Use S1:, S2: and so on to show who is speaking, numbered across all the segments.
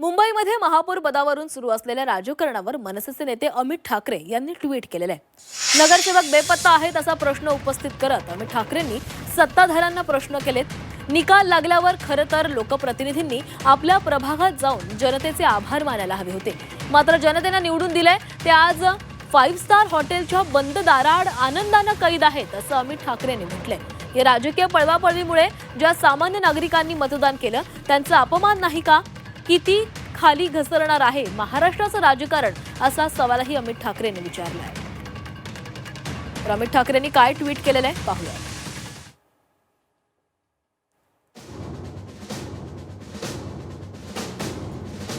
S1: मुंबईमध्ये महापौर पदावरून सुरू असलेल्या राजकारणावर मनसेचे नेते अमित ठाकरे यांनी ट्विट केलेलं आहे. नगरसेवक बेपत्ता आहेत असा प्रश्न उपस्थित करत अमित ठाकरेंनी सत्ताधाऱ्यांना प्रश्न केलेत. निकाल लागल्यावर खरं तर लोकप्रतिनिधींनी आपल्या प्रभागात जाऊन जनतेचे आभार मानायला हवे होते. मात्र जनतेनं निवडून दिलंय ते आज फाईव्ह स्टार हॉटेलच्या बंद दाराआड आनंदानं कैद आहेत असं अमित ठाकरेंनी म्हटलंय. या राजकीय पळवापळवीमुळे ज्या सामान्य नागरिकांनी मतदान केलं त्यांचा अपमान नाही का? किती खाली घसरणार आहे महाराष्ट्राचं राजकारण असा सवालही अमित ठाकरेंनी विचारला आहे तर अमित ठाकरेंनी काय ट्विट केलेलं आहे? पाहूया.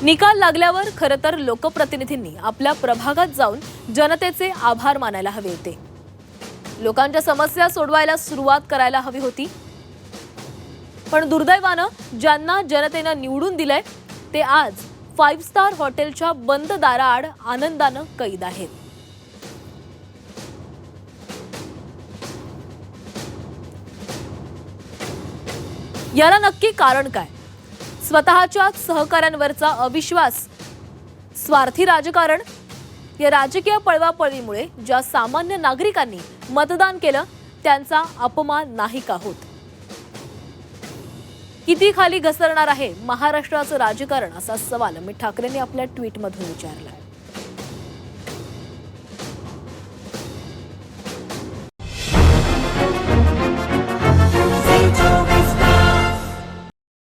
S1: निकाल लागल्यावर खरं तर लोकप्रतिनिधींनी आपल्या प्रभागात जाऊन जनतेचे आभार मानायला हवे होते. लोकांच्या समस्या सोडवायला सुरुवात करायला हवी होती. पण दुर्दैवानं ज्यांना जनतेनं निवडून दिलंय ते आज फाईव्ह स्टार हॉटेलच्या बंद दाराआड आनंदानं कैद आहेत. याला नक्की कारण काय? स्वतःच्या सहकाऱ्यांवरचा अविश्वास स्वार्थी राजकारण या राजकीय पळवापळीमुळे ज्या सामान्य नागरिकांनी मतदान केलं त्यांचा अपमान नाही का होत? किती खाली घसरणार आहे महाराष्ट्राचं राजकारण असा सवाल अमित ठाकरेंनी आपल्या ट्विटमधून विचारला